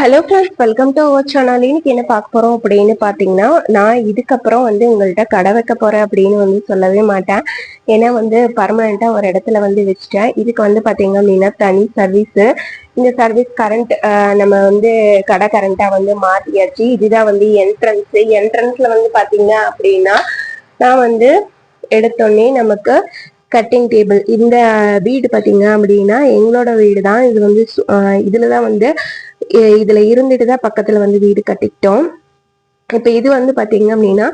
Hello friends welcome to our channel இன்னைக்கு என்ன பார்க்க போறோம் அப்படின்னு பார்த்தீங்கன்னா நான் இதுக்கப்புறம் வந்து உங்கள்கிட்ட கடை வைக்க போறேன் அப்படின்னு வந்து சொல்லவே மாட்டேன். ஏன்னா வந்து பர்மனண்டா ஒரு இடத்துல வந்து வச்சுட்டேன். இதுக்கு வந்து பார்த்தீங்க அப்படின்னா தனி சர்வீஸ் இந்த சர்வீஸ் கரண்ட் நம்ம வந்து கடை கரண்டா வந்து மாத்தியாச்சு. இதுதான் வந்து என்ட்ரன்ஸ் என்ட்ரன்ஸ்ல வந்து பார்த்தீங்க அப்படின்னா நான் வந்து எடுத்தோடனே நமக்கு கட்டிங் டேபிள் இந்த வீடு பார்த்தீங்க அப்படின்னா எங்களோட வீடு தான் இது வந்து சு- தான் வந்து இதுல இருந்துட்டு தான் பக்கத்துல வந்து வீடு கட்டிக்கிட்டோம். இப்ப இது வந்து பாத்தீங்க அப்படின்னா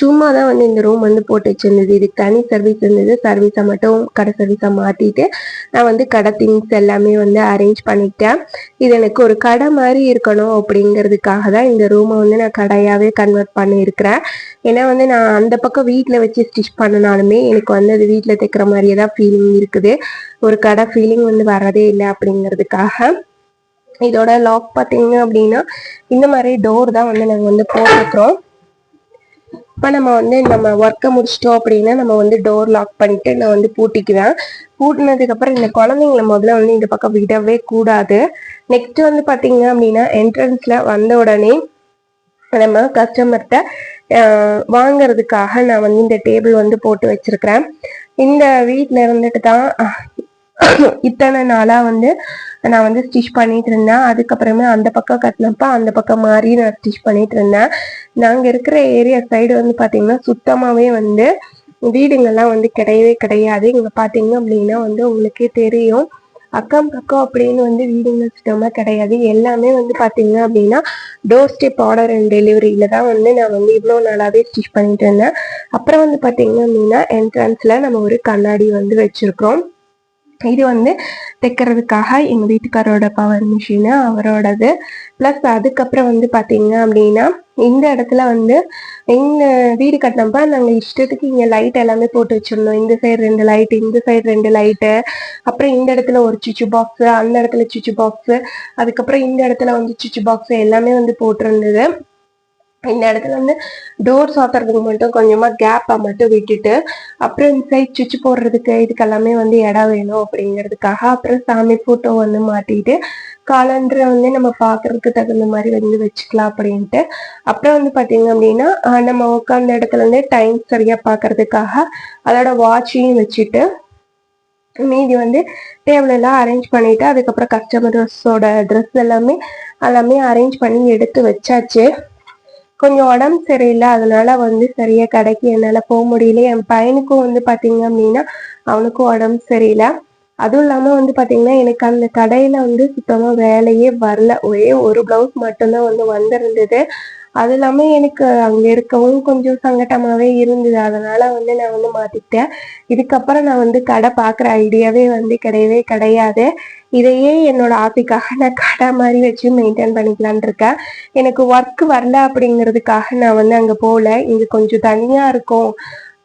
சும்மா தான் வந்து இந்த ரூம் வந்து போட்டு வச்சிருந்தது. இதுக்கு தனி சர்வீஸ் இருந்தது. சர்வீஸை மட்டும் கடை சர்வீஸா மாத்திட்டு நான் வந்து கடை திங்ஸ் எல்லாமே வந்து அரேஞ்ச் பண்ணிட்டேன் இது எனக்கு ஒரு கடை மாதிரி இருக்கணும் அப்படிங்கிறதுக்காக தான் இந்த ரூமை வந்து நான் கடையாவே கன்வெர்ட் பண்ணியிருக்கிறேன். ஏன்னா வந்து நான் அந்த பக்கம் வீட்டில் வச்சு ஸ்டிச் பண்ணினாலுமே எனக்கு வந்து அது வீட்டில் தைக்கிற மாதிரியே தான் ஃபீலிங் இருக்குது. ஒரு கடை ஃபீலிங் வந்து வரதே இல்லை அப்படிங்கிறதுக்காக. இதோட லாக் பார்த்தீங்க அப்படின்னா இந்த மாதிரி டோர் தான் வந்து நாங்கள் வந்து போட்டுக்கிறோம் இப்போ நம்ம வந்து நம்ம ஒர்க்கை முடிச்சிட்டோம் அப்படின்னா நம்ம வந்து டோர் லாக் பண்ணிட்டு நான் வந்து பூட்டிக்குவேன். பூட்டினதுக்கப்புறம் இந்த குழந்தைங்களை முதல்ல வந்து இந்த பக்கம் விடவே கூடாது. நெக்ஸ்ட் வந்து பார்த்தீங்க அப்படின்னா என்ட்ரன்ஸில் வந்த உடனே நம்ம கஸ்டமர்கிட்ட வாங்கிறதுக்காக நான் வந்து இந்த டேபிள் வந்து போட்டு வச்சிருக்கிறேன். இந்த வீட்டில் இருந்துட்டு தான் இத்தனை நாளா வந்து நான் வந்து ஸ்டிச் பண்ணிட்டு இருந்தேன். அதுக்கப்புறமே அந்த பக்கம் கட்டினப்ப அந்த பக்கம் மாறி நான் ஸ்டிச் பண்ணிட்டு இருந்தேன். நாங்க இருக்கிற ஏரியா சைடு வந்து பாத்தீங்கன்னா சுத்தமாவே வந்து வீடுங்கெல்லாம் வந்து கிடையவே கிடையாது. இங்க பாத்தீங்க அப்படின்னா வந்து உங்களுக்கே தெரியும். அக்கம் பக்கம் அப்படின்னு வந்து வீடுங்க சுத்தமா கிடையாது. எல்லாமே வந்து பாத்தீங்க அப்படின்னா டோர் ஸ்டெப் ஆர்டர் அண்ட் டெலிவரியில தான் வந்து நான் வந்து இவ்வளோ நாளாவே ஸ்டிச் பண்ணிட்டு இருந்தேன். அப்புறம் வந்து பாத்தீங்க அப்படின்னா என்ட்ரன்ஸ்ல நம்ம ஒரு கண்ணாடி வந்து வச்சுருக்கோம். இது வந்து தைக்கிறதுக்காக எங்க வீட்டுக்காரோட பவர் மிஷினு அவரோடது. ப்ளஸ் அதுக்கப்புறம் வந்து பாத்தீங்க அப்படின்னா இந்த இடத்துல வந்து எங்கள் வீடு கட்டினப்ப நாங்க இஷ்டத்துக்கு இங்க லைட் எல்லாமே போட்டு வச்சிருந்தோம். இந்த சைடு ரெண்டு லைட் இந்த சைடு ரெண்டு லைட்டு அப்புறம் இந்த இடத்துல ஒரு சுவிட்ச் பாக்ஸ் அந்த இடத்துல சுவிட்ச் பாக்ஸ் அதுக்கப்புறம் இந்த இடத்துல வந்து சுவிட்ச் பாக்ஸ் எல்லாமே வந்து போட்டிருந்தது. இந்த இடத்துல வந்து டோர் சாத்துறதுக்கு மட்டும் கொஞ்சமா கேப்பா மட்டும் விட்டுட்டு அப்புறம் இந்த சைட் சுவிட்ச் போடுறதுக்கு இதுக்கெல்லாமே வந்து இடம் வேணும் அப்படிங்கிறதுக்காக அப்புறம் சாமி போட்டோ வந்து மாட்டிட்டு காலண்டரை வந்து நம்ம பார்க்கறதுக்கு தகுந்த மாதிரி வந்து வச்சுக்கலாம் அப்படின்ட்டு. அப்புறம் வந்து பாத்தீங்க அப்படின்னா நம்ம உட்காந்த இடத்துல இருந்து டைம் சரியா பார்க்கறதுக்காக அதோட வாட்சையும் வச்சுட்டு மீதி வந்து டேபிள் எல்லாம் அரேஞ்ச் பண்ணிட்டு அதுக்கப்புறம் கஸ்டமர்ஸோட ட்ரெஸ் எல்லாமே எல்லாமே அரேஞ்ச் பண்ணி எடுத்து வச்சாச்சு. கொஞ்சம் உடம்பு சரியில்லை அதனால வந்து சரியா கடைக்கு என்னால போக முடியல. என் பையனுக்கும் வந்து பாத்தீங்க அப்படின்னா அவனுக்கும் உடம்பு சரியில்லை. அதுவும் இல்லாம வந்து பாத்தீங்கன்னா எனக்கு அந்த கடையில வந்து சுத்தமா வேலையே வரல. ஒரே ஒரு பிளவுஸ் மட்டும்தான் வந்து வந்திருந்தது. அது இல்லாமல் எனக்கு அங்கே இருக்கவும் கொஞ்சம் சங்கடமாகவே இருந்தது. அதனால் வந்து நான் வந்து மாற்றிட்டேன் இதுக்கப்புறம் நான் வந்து கடை பார்க்குற ஐடியாவே வந்து கிடையவே கிடையாது. இதையே என்னோட ஆசைக்காக நான் கடை மாதிரி வச்சு மெயின்டைன் பண்ணிக்கலாம்னு இருக்கேன். எனக்கு ஒர்க் வரல அப்படிங்கிறதுக்காக நான் வந்து அங்கே போகல. இங்கே கொஞ்சம் தனியாக இருக்கும்.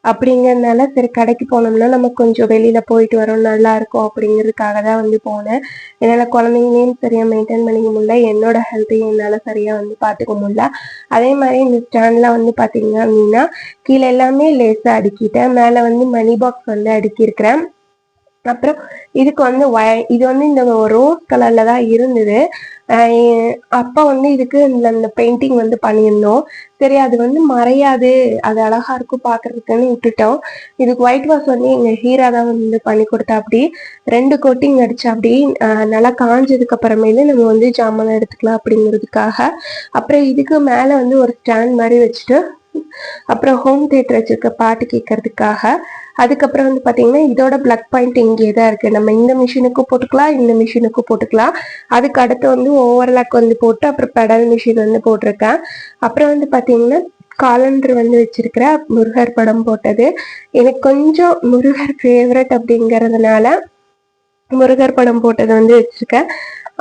அப்படிங்கறதுனால சரி கடைக்கு போனோம்னா நம்ம கொஞ்சம் வெளியில போயிட்டு வரோம் நல்லா இருக்கும் அப்படிங்கிறதுக்காக தான் வந்து போனேன். என்னால குழந்தைங்களையும் சரியா மெயின்டைன் பண்ணிக்க முடியல என்னோட ஹெல்த்தையும் என்னால சரியா வந்து பாத்துக்க முடியல. அதே மாதிரி இந்த ஸ்டாண்ட்ல வந்து பாத்தீங்க அப்படின்னா கீழே எல்லாமே லேசா அடுக்கிட்டேன். மேல வந்து மணி பாக்ஸ் வந்து அடுக்கியிருக்கிறேன். அப்புறம் இதுக்கு வந்து வய இது வந்து இந்த ரோஸ் கலர்ல தான் இருந்தது. அப்போ அப்பா வந்து இதுக்கு இந்த இந்த பெயிண்டிங் வந்து பண்ணியிருந்தோம். சரி அது வந்து மறையாது. அது அழகா இருக்கும் பாக்குறதுக்குன்னு விட்டுட்டோம். இதுக்கு ஒயிட் வாஷ் வந்து எங்க ஹீரா தான் வந்து பண்ணி கொடுத்தா அப்படி. ரெண்டு கோட்டிங் அடிச்சா அப்படி. நல்லா காஞ்சதுக்கு அப்புறமேலு நம்ம வந்து ஜாமான் எடுத்துக்கலாம் அப்படிங்கிறதுக்காக. அப்புறம் இதுக்கு மேல வந்து ஒரு ஸ்டாண்ட் மாதிரி வச்சுட்டு அப்புறம் ஹோம் தியேட்டர் வச்சிருக்க பாட்டு கேட்கறதுக்காக அதுக்கப்புறம் வந்து பார்த்தீங்கன்னா இதோட பிளக் பாயிண்ட் இங்கே தான் இருக்கு. நம்ம இந்த மிஷினுக்கும் போட்டுக்கலாம் இந்த மிஷினுக்கும் போட்டுக்கலாம். அதுக்கு அடுத்து வந்து ஓவர்லாக் வந்து போட்டு அப்புறம் பெடல் மிஷின் வந்து போட்டிருக்கேன். அப்புறம் வந்து பார்த்தீங்கன்னா காலண்டர் வந்து வச்சிருக்கிறேன் முருகர் படம் போட்டது. எனக்கு கொஞ்சம் முருகர் ஃபேவரட் அப்படிங்கிறதுனால முருகர் படம் போட்டது வந்து வச்சிருக்கேன்.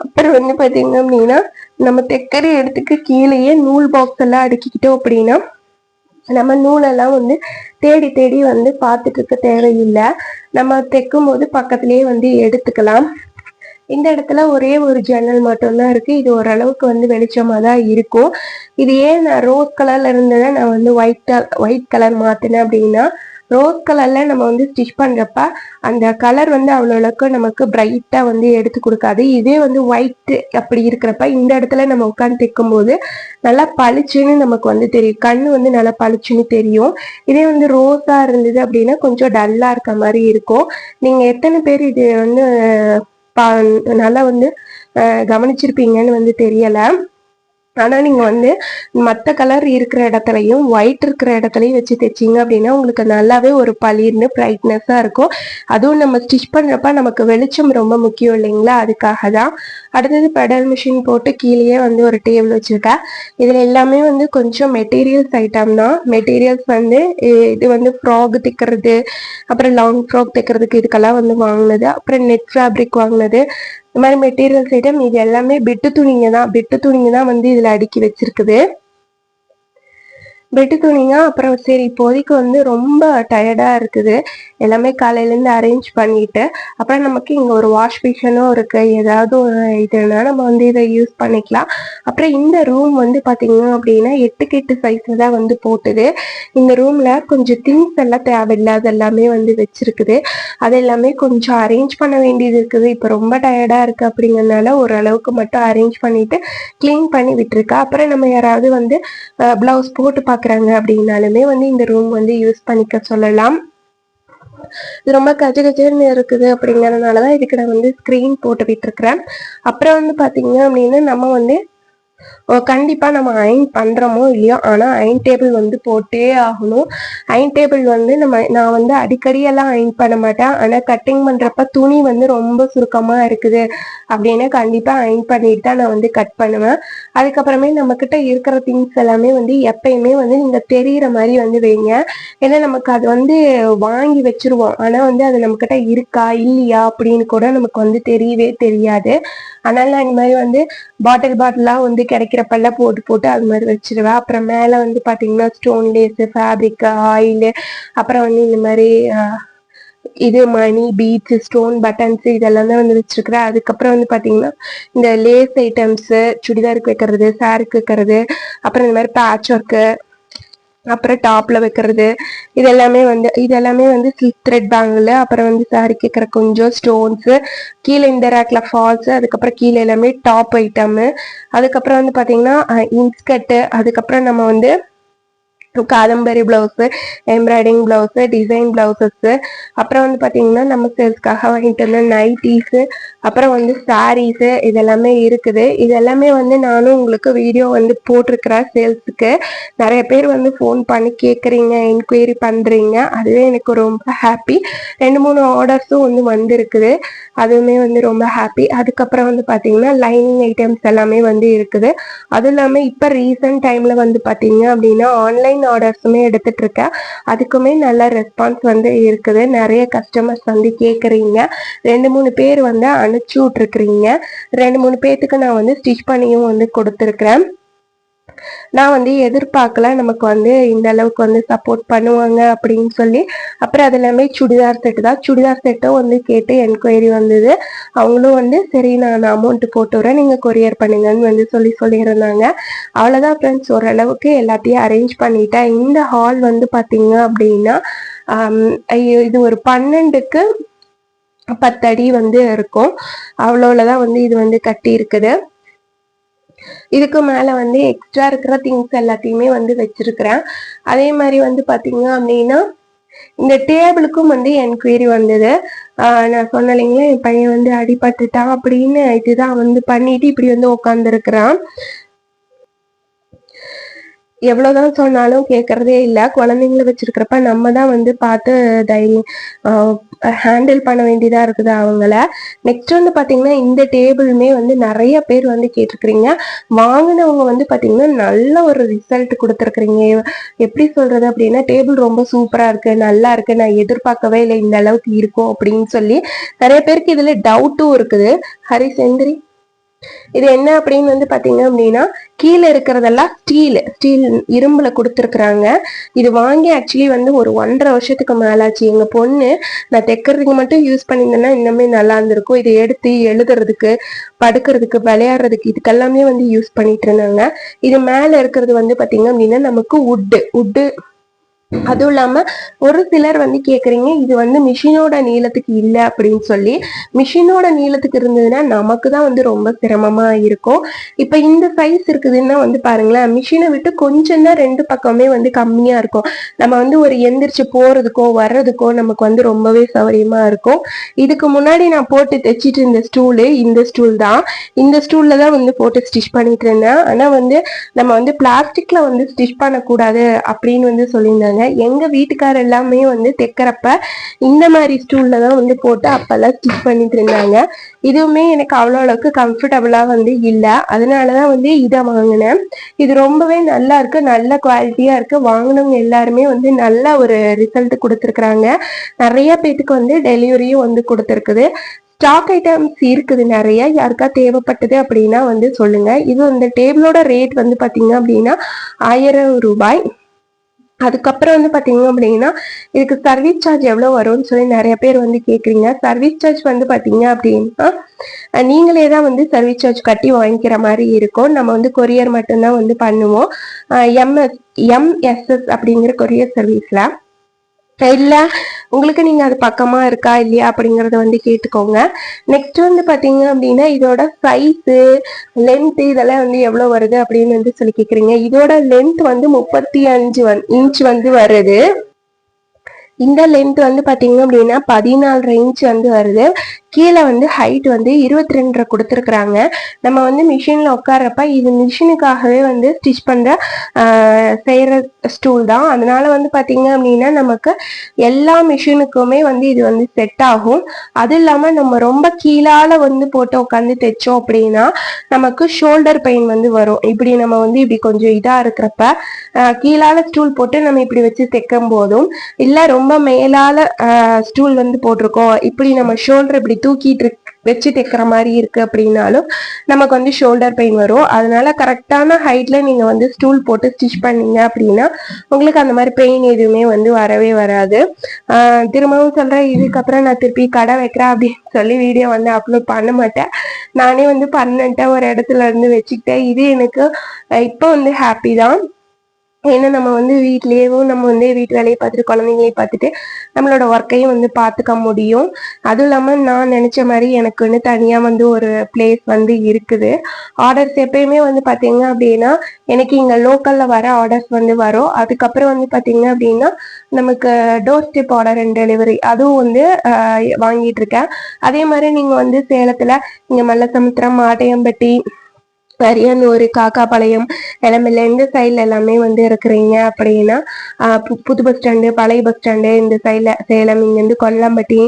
அப்புறம் வந்து பார்த்தீங்க அப்படின்னா நம்ம தைக்கிற இடத்துக்கு கீழேயே நூல் பாக்ஸ் எல்லாம் அடுக்கிக்கிட்டோம் அப்படின்னா நம்ம நூலெல்லாம் வந்து தேடி தேடி வந்து பார்த்துட்டு இருக்க தேவையில்லை. நம்ம தைக்கும் போது பக்கத்துலேயே வந்து எடுத்துக்கலாம். இந்த இடத்துல ஒரே ஒரு ஜன்னல் மட்டும்தான் இருக்கு. இது ஓரளவுக்கு வந்து வெளிச்சமாக தான் இருக்கும். இது ஏன் நான் ரோஸ் கலர்ல இருந்ததை நான் வந்து ஒயிட் ஒயிட் கலர் மாத்தினேன் அப்படின்னா ரோஸ் கலரில் நம்ம வந்து ஸ்டிச் பண்ணுறப்ப அந்த கலர் வந்து அவ்வளோக்கு நமக்கு பிரைட்டாக வந்து எடுத்து கொடுக்காது. இதே வந்து ஒயிட் அப்படி இருக்கிறப்ப இந்த இடத்துல நம்ம உட்காந்து தைக்கும்போது நல்லா பளிச்சுன்னு நமக்கு வந்து தெரியும். கண் வந்து நல்லா பளிச்சுன்னு தெரியும். இதே வந்து ரோஸாக இருந்தது அப்படின்னா கொஞ்சம் டல்லாக இருக்க மாதிரி இருக்கும். நீங்கள் எத்தனை பேர் இது வந்து நல்லா வந்து கவனிச்சிருப்பீங்கன்னு வந்து தெரியலை. ஆனால் நீங்கள் வந்து மற்ற கலர் இருக்கிற இடத்துலையும் ஒயிட் இருக்கிற இடத்துலையும் வச்சு தைச்சிங்க அப்படின்னா உங்களுக்கு நல்லாவே ஒரு பளிர்னு பிரைட்னஸா இருக்கும். அதுவும் நம்ம ஸ்டிச் பண்ணுறப்ப நமக்கு வெளிச்சம் ரொம்ப முக்கியம் இல்லைங்களா? அதுக்காக தான். அடுத்தது பெடல் மிஷின் போட்டு கீழேயே வந்து ஒரு டேபிள் வச்சுருக்கேன். இதில் எல்லாமே வந்து கொஞ்சம் மெட்டீரியல்ஸ் ஐட்டம் தான். மெட்டீரியல்ஸ் வந்து இது வந்து ஃப்ராக் தைக்கிறது அப்புறம் லாங் ஃப்ராக் தைக்கிறதுக்கு இதுக்கெல்லாம் வந்து வாங்கினது அப்புறம் நெட் ஃபேப்ரிக் வாங்கினது இந்த மாதிரி மெட்டீரியல்ஸ் ஐட்டம் இது எல்லாமே பிட்டு துணிங்க தான் பிட்டு துணிங்க தான் வந்து இதுல அடுக்கி வச்சிருக்குது. பெட்டு துணிங்க அப்புறம் சரி இப்போதைக்கு வந்து ரொம்ப டயர்டாக இருக்குது. எல்லாமே காலையிலேருந்து அரேஞ்ச் பண்ணிட்டு அப்புறம் நமக்கு இங்கே ஒரு வாஷ் மிஷினும் இருக்கு. ஏதாவது ஒரு இதுனா நம்ம வந்து இதை யூஸ் பண்ணிக்கலாம். அப்புறம் இந்த ரூம் வந்து பார்த்தீங்க அப்படின்னா எட்டுக்கு எட்டு சைஸில் தான் வந்து போட்டுது. இந்த ரூமில் கொஞ்சம் திங்ஸ் எல்லாம் தேவையில்லாத எல்லாமே வந்து வச்சுருக்குது. அது எல்லாமே கொஞ்சம் அரேஞ்ச் பண்ண வேண்டியது இருக்குது. இப்போ ரொம்ப டயர்டாக இருக்குது அப்படிங்கிறதுனால ஓரளவுக்கு மட்டும் அரேஞ்ச் பண்ணிவிட்டு க்ளீன் பண்ணி விட்டுருக்கா. அப்புறம் நம்ம யாராவது வந்து ப்ளவுஸ் போட்டு பார்க்க பாக்குறாங்க அப்படின்னாலுமே வந்து இந்த ரூம் வந்து யூஸ் பண்ணிக்க சொல்லலாம். இது ரொம்ப கஜ கஜன்னு இருக்குது அப்படிங்கறதுனாலதான் இதுக்கு நான் வந்து ஸ்கிரீன் போட்டு விட்டுருக்குறேன். அப்புறம் வந்து பாத்தீங்க அப்படின்னா நம்ம வந்து கண்டிப்பா நம்ம அயன் பண்றோமோ இல்லையோ ஆனா அயன் டேபிள் வந்து போட்டே ஆகணும். அயன் டேபிள் வந்து நம்ம நான் வந்து அடிக்கடி எல்லாம் அயன் பண்ண மாட்டேன். ஆனா கட்டிங் பண்றப்ப துணி வந்து ரொம்ப சுருக்கமா இருக்குது அப்படின்னா கண்டிப்பா அயன் பண்ணிட்டு தான் நான் வந்து கட் பண்ணுவேன். அதுக்கப்புறமே நம்ம கிட்ட இருக்கிற திங்ஸ் எல்லாமே வந்து எப்பயுமே வந்து நீங்க தெரியற மாதிரி வந்து வைங்க. ஏன்னா நமக்கு அது வந்து வாங்கி வச்சிருவோம். ஆனா வந்து அது நம்ம கிட்ட இருக்கா இல்லையா அப்படின்னு கூட நமக்கு வந்து தெரியவே தெரியாது. அதனால நான் இந்த மாதிரி வந்து பாட்டில் பாட்டிலா வந்து கிடைக்கிறப்பெல்லாம் போட்டு போட்டு அது மாதிரி வச்சிருவேன். அப்புறம் மேல வந்து பாத்தீங்கன்னா ஸ்டோன் லேஸ் ஃபேப்ரிக் ஆயில் அப்புறம் வந்து இந்த மாதிரி இது மணி பீட்ஸ் ஸ்டோன் பட்டன்ஸ் இதெல்லாம் தான் வந்து வச்சிருக்கிறேன். அதுக்கப்புறம் வந்து பாத்தீங்கன்னா இந்த லேஸ் ஐட்டம்ஸ் சுடிதாருக்கு வைக்கிறது சாருக்கு வைக்கிறது அப்புறம் இந்த மாதிரி பேட்ச் ஒர்க்கு அப்புறம் டாப்ல வைக்கிறது. இது எல்லாமே வந்து இது எல்லாமே வந்து சில்க் த்ரெட் பேங்கிள் அப்புறம் வந்து சாரி கேட்குற கொஞ்சம் ஸ்டோன்ஸ் கீழே இந்த ரேக்ல ஃபால்ஸ் அதுக்கப்புறம் கீழே எல்லாமே டாப் ஐட்டம் அதுக்கப்புறம் வந்து பாத்தீங்கன்னா இன்ஸ்கர்ட்டு அதுக்கப்புறம் நம்ம வந்து Kadambari blouse embroidering blouse design blouses அப்புறம் வந்து பார்த்தீங்கன்னா நம்ம சேல்ஸ்க்காக வாங்கிட்டு வந்த நைட்டிஸு அப்புறம் வந்து சாரீஸு இதெல்லாமே இருக்குது. இது எல்லாமே வந்து நானும் உங்களுக்கு வீடியோ வந்து போட்டிருக்கிறேன் சேல்ஸுக்கு நிறைய பேர் வந்து ஃபோன் பண்ணி கேட்குறீங்க என்கொயரி பண்ணுறீங்க அதுவே எனக்கு ரொம்ப ஹாப்பி ரெண்டு மூணு ஆர்டர்ஸும் வந்து வந்திருக்குது. அதுவுமே வந்து ரொம்ப ஹாப்பி அதுக்கப்புறம் வந்து பார்த்தீங்கன்னா லைனிங் ஐட்டம்ஸ் எல்லாமே வந்து இருக்குது. அதுவும் இல்லாமல் இப்போ ரீசன்ட் டைமில் வந்து பார்த்தீங்க அப்படின்னா ஆன்லைன் ஆர்டர்ஸுமே எடுத்துட்டு இருக்கேன் அதுக்குமே நல்ல ரெஸ்பான்ஸ் வந்து இருக்குது. நிறைய கஸ்டமர்ஸ் வந்து கேட்குறீங்க ரெண்டு மூணு பேர் வந்து அனுப்பிச்சி விட்ருக்குறீங்க ரெண்டு மூணு பேர்த்துக்கு நான் வந்து ஸ்டிச் பண்ணியும் வந்து கொடுத்துருக்குறேன். நான் வந்து எதிர்பார்க்கல நமக்கு வந்து இந்த அளவுக்கு வந்து சப்போர்ட் பண்ணுவாங்க அப்படின்னு சொல்லி. அப்புறம் அது எல்லாமே சுடிதார் செட்டு தான். சுடிதார் செட்டும் வந்து கேட்டு என்கொயரி வந்தது. அவங்களும் வந்து சரி நான் அமௌண்ட் போட்டு வரேன் நீங்கள் கொரியர் பண்ணுங்கன்னு வந்து சொல்லி சொல்லியிருந்தாங்க. அவ்வளோதான் ஃப்ரெண்ட்ஸ் ஓரளவுக்கு எல்லாத்தையும் அரேஞ்ச் பண்ணிட்டேன் இந்த ஹால் வந்து பார்த்தீங்க அப்படின்னா இது ஒரு பன்னெண்டுக்கு பத்தடி வந்து இருக்கும். அவ்வளோலதான் வந்து இது வந்து கட்டி இருக்குது இதுக்கு மேல வந்து எக்ஸ்ட்ரா இருக்கிற திங்ஸ் எல்லாத்தையுமே வந்து வச்சிருக்கிறேன். அதே மாதிரி வந்து பார்த்தீங்க அப்படின்னா இந்த டேபிளுக்கும் வந்து என்கொயரி வந்தது. நான் சொன்ன இல்லைங்களா என் பையன் வந்து அடிபட்டுட்டான் அப்படின்னு இதுதான் வந்து பண்ணிட்டு இப்படி வந்து உட்காந்துருக்குறான் எவ்வளவுதான் சொன்னாலும் கேட்கறதே இல்லை. குழந்தைங்கள வச்சிருக்கிறப்ப நம்ம தான் வந்து பார்த்து தைரியம் ஹேண்டில் பண்ண வேண்டியதா இருக்குது அவங்கள. நெக்ஸ்ட் வந்து பாத்தீங்கன்னா இந்த டேபிளுமே வந்து நிறைய பேர் வந்து கேட்டிருக்கிறீங்க. வாங்கினவங்க வந்து பாத்தீங்கன்னா நல்ல ஒரு ரிசல்ட் கொடுத்துருக்குறீங்க. எப்படி சொல்றது அப்படின்னா டேபிள் ரொம்ப சூப்பரா இருக்கு நல்லா இருக்கு. நான் எதிர்பார்க்கவே இல்லை இந்த அளவுக்கு இருக்கும் அப்படின்னு சொல்லி நிறைய பேருக்கு இதுல டவுட்டும் இருக்குது. ஹரி செந்திரி இது என்ன அப்படின்னு வந்து பாத்தீங்க அப்படின்னா கீழே இருக்கிறதெல்லாம் ஸ்டீல். ஸ்டீல் இரும்புல கொடுத்துருக்குறாங்க. இது வாங்கி ஆக்சுவலி வந்து ஒரு ஒன்றரை வருஷத்துக்கு மேலாச்சு. எங்க பொண்ணு நான் தைக்கிறதுக்கு மட்டும் யூஸ் பண்ணியிருந்தேன்னா இன்னுமே நல்லா இருந்திருக்கும். இதை எடுத்து எழுதுறதுக்கு படுக்கிறதுக்கு விளையாடுறதுக்கு இதுக்கெல்லாமே வந்து யூஸ் பண்ணிட்டு இருந்தாங்க. இது மேல இருக்கிறது வந்து பாத்தீங்க அப்படின்னா நமக்கு உட்டு உட்டு அதுவும் இல்லாம ஒரு சிலர் வந்து கேக்குறீங்க இது வந்து மிஷினோட நீளத்துக்கு இல்லை அப்படின்னு சொல்லி. மிஷினோட நீளத்துக்கு இருந்ததுன்னா நமக்கு தான் வந்து ரொம்ப சிரமமா இருக்கும். இப்ப இந்த சைஸ் இருக்குதுன்னா வந்து பாருங்களேன் மிஷினை விட்டு கொஞ்சம் தான் ரெண்டு பக்கமே வந்து கம்மியா இருக்கும். நம்ம வந்து ஒரு எந்திரிச்சு போறதுக்கோ வர்றதுக்கோ நமக்கு வந்து ரொம்பவே சௌரியமா இருக்கும். இதுக்கு முன்னாடி நான் போட்டு தைச்சிட்டு இருந்த ஸ்டூலு இந்த ஸ்டூல் தான். இந்த ஸ்டூல்ல தான் வந்து போட்டு ஸ்டிச் பண்ணிட்டு இருந்தேன். ஆனா வந்து நம்ம வந்து பிளாஸ்டிக்ல வந்து ஸ்டிச் பண்ணக்கூடாது அப்படின்னு வந்து சொல்லியிருந்தாங்க. எங்க வீட்டுக்கார எல்லாமே வந்து தைக்கிறப்ப இந்த மாதிரி ஸ்டூலில் தான் வந்து போட்டு அப்பெல்லாம் ஸ்டிச் பண்ணிட்டு இருந்தாங்க. இதுவுமே எனக்கு அவ்வளோ அளவுக்கு கம்ஃபர்டபுளா வந்து இல்லை. அதனாலதான் வந்து இதை வாங்கினேன். இது ரொம்பவே நல்லா இருக்கு. நல்ல குவாலிட்டியா இருக்கு. வாங்கினவங்க எல்லாருமே வந்து நல்ல ஒரு ரிசல்ட் கொடுத்துருக்குறாங்க. நிறைய பேத்துக்கு வந்து டெலிவரியும் வந்து கொடுத்துருக்குது. ஸ்டாக் ஐட்டம்ஸ் இருக்குது நிறைய. யாருக்கா தேவைப்பட்டது அப்படின்னா வந்து சொல்லுங்க. இது அந்த டேபிளோட ரேட் வந்து பாத்தீங்க அப்படின்னா ஆயிரம் ரூபாய். அதுக்கப்புறம் வந்து பார்த்தீங்க அப்படின்னா இதுக்கு சர்வீஸ் சார்ஜ் எவ்வளோ வரும்னு சொல்லி நிறைய பேர் வந்து கேட்குறீங்க சர்வீஸ் சார்ஜ் வந்து பார்த்தீங்க அப்படின்னா நீங்களே தான் வந்து சர்வீஸ் சார்ஜ் கட்டி வாங்கிக்கிற மாதிரி இருக்கும். நம்ம வந்து கொரியர் மட்டும்தான் வந்து பண்ணுவோம். எம்எஸ் எம்எஸ்எஸ் அப்படிங்கிற கொரியர் சர்வீஸில் இல்ல உங்களுக்கு நீங்க அது பக்கமா இருக்கா இல்லையா அப்படிங்கறத வந்து கேட்டுக்கோங்க. நெக்ஸ்ட் வந்து பாத்தீங்க அப்படின்னா இதோட சைஸு லென்த்து இதெல்லாம் வந்து எவ்வளவு வருது அப்படின்னு வந்து சொல்லி கேக்குறீங்க. இதோட லென்த் வந்து முப்பத்தி அஞ்சு இன்ச் வந்து வருது. இந்த லென்த் வந்து பாத்தீங்க அப்படின்னா பதினாலு இன்ச் வந்து வருது. கீழே வந்து ஹைட் வந்து இருபத்தி ரெண்டரை கொடுத்துருக்குறாங்க. நம்ம வந்து மிஷினில் உட்காரப்ப இது மிஷினுக்காகவே வந்து ஸ்டிச் பண்ணுற செய்கிற ஸ்டூல் தான். அதனால வந்து பார்த்தீங்க அப்படின்னா நமக்கு எல்லா மிஷினுக்குமே வந்து இது வந்து செட் ஆகும். அதுவும் இல்லாமல் நம்ம ரொம்ப கீழால வந்து போட்டு உட்காந்து தைச்சோம் அப்படின்னா நமக்கு ஷோல்டர் பெயின் வந்து வரும். இப்படி நம்ம வந்து இப்படி கொஞ்சம் இதாக இருக்கிறப்ப கீழால ஸ்டூல் போட்டு நம்ம இப்படி வச்சு தைக்கும் போதும் இல்லை ரொம்ப மேலால ஸ்டூல் வந்து போட்டிருக்கோம். இப்படி நம்ம ஷோல்டர் இப்படி தூக்கிட்டு வச்சு தைக்கிற மாதிரி இருக்கு அப்படின்னாலும் நமக்கு வந்து ஷோல்டர் பெயின் வரும். அதனால கரெக்டான ஹைட்ல நீங்க வந்து ஸ்டூல் போட்டு ஸ்டிச் பண்ணீங்க அப்படின்னா உங்களுக்கு அந்த மாதிரி பெயின் எதுவுமே வந்து வரவே வராது. திரும்பவும் சொல்றேன் இதுக்கப்புறம் நான் திருப்பி கடை வைக்கிறேன் அப்படின்னு சொல்லி வீடியோ வந்து அப்லோட் பண்ண மாட்டேன். நானே வந்து பண்ணிட்டேன் ஒரு இடத்துல இருந்து வச்சுக்கிட்டேன். இது எனக்கு இப்போ வந்து ஹாப்பி தான். ஏன்னா நம்ம வந்து வீட்லேயும் நம்ம வந்து வீட்டு வேலையை பார்த்துட்டு குழந்தைங்களையும் பார்த்துட்டு நம்மளோட ஒர்க்கையும் வந்து பார்த்துக்க முடியும். அதுவும் இல்லாமல் நான் நினச்ச மாதிரி எனக்கு வந்து தனியாக வந்து ஒரு பிளேஸ் வந்து இருக்குது. ஆர்டர்ஸ் எப்பயுமே வந்து பார்த்தீங்க அப்படின்னா எனக்கு இங்கே லோக்கலில் வர ஆர்டர்ஸ் வந்து வரும். அதுக்கப்புறம் வந்து பார்த்தீங்க அப்படின்னா நமக்கு door step order and delivery அதுவும் வந்து வாங்கிட்டு இருக்கேன். அதே மாதிரி நீங்கள் வந்து சேலத்தில் இங்கே மல்லசமுத்திரம் மாட்டையம்பட்டி பரியனூர் காக்காபாளையம் எல்லாமே இந்த சைடில் எல்லாமே வந்து இருக்கிறீங்க அப்படின்னா புது பஸ் ஸ்டாண்டு பழைய பஸ் ஸ்டாண்டு இந்த சைடில் சேலம் இங்கேருந்து கொல்லம்பட்டி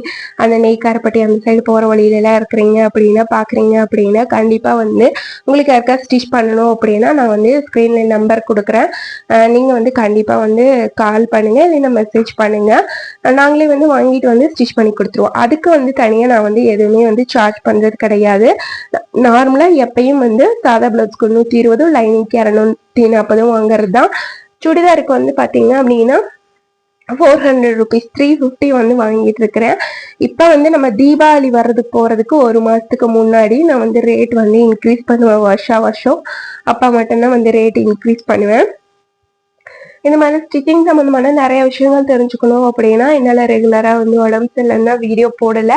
அந்த நெய்க்காரப்பட்டி அந்த சைடு போகிற வழியிலலாம் இருக்கிறீங்க அப்படின்னா பார்க்குறீங்க அப்படின்னா கண்டிப்பாக வந்து உங்களுக்கு யாருக்கா ஸ்டிச் பண்ணணும் அப்படின்னா நான் வந்து ஸ்க்ரீனில் நம்பர் கொடுக்குறேன். நீங்கள் வந்து கண்டிப்பாக வந்து கால் பண்ணுங்கள் இல்லைன்னா மெசேஜ் பண்ணுங்கள் நாங்களே வந்து வாங்கிட்டு வந்து ஸ்டிச் பண்ணி கொடுத்துருவோம். அதுக்கு வந்து தனியாக நான் வந்து எதுவுமே வந்து சார்ஜ் பண்ணுறது கிடையாது. நார்மலாக எப்பயும் வந்து சாதா பிளவுஸ்க்கு நூற்றி இருபதும் லைனிங்க்கு இரநூத்தி நாற்பதும் வாங்குறது தான் சுடிதாருக்கு வந்து பார்த்தீங்க அப்படின்னா four hundred rupees three fifty வந்து வாங்கிட்டு இருக்கிறேன் இப்போ வந்து நம்ம தீபாவளி வர்றதுக்கு போகிறதுக்கு ஒரு மாதத்துக்கு முன்னாடி நான் வந்து ரேட் வந்து இன்க்ரீஸ் பண்ணுவேன் வருஷா வருஷம். அப்போ மட்டும்தான் வந்து ரேட் இன்க்ரீஸ் பண்ணுவேன். இந்த மாதிரி ஸ்டிச்சிங் சம்மந்தமான நிறைய விஷயங்கள் தெரிஞ்சுக்கணும் அப்படின்னா என்னால் ரெகுலராக வந்து உடம்பு சரியில்லைன்னா வீடியோ போடலை.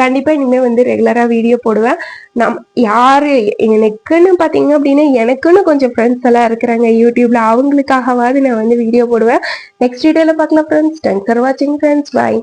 கண்டிப்பாக இனிமேல் வந்து ரெகுலராக வீடியோ போடுவேன். நம் யார் எனக்குன்னு பார்த்தீங்க அப்படின்னா எனக்குன்னு கொஞ்சம் ஃப்ரெண்ட்ஸ் எல்லாம் இருக்கிறாங்க யூடியூப்ல அவங்களுக்காகவாது நான் வந்து வீடியோ போடுவேன். நெக்ஸ்ட் வீடியோவில் பார்க்கலாம் ஃப்ரெண்ட்ஸ் தேங்க்ஸ் ஃபார் வாட்சிங் ஃப்ரெண்ட்ஸ் பாய்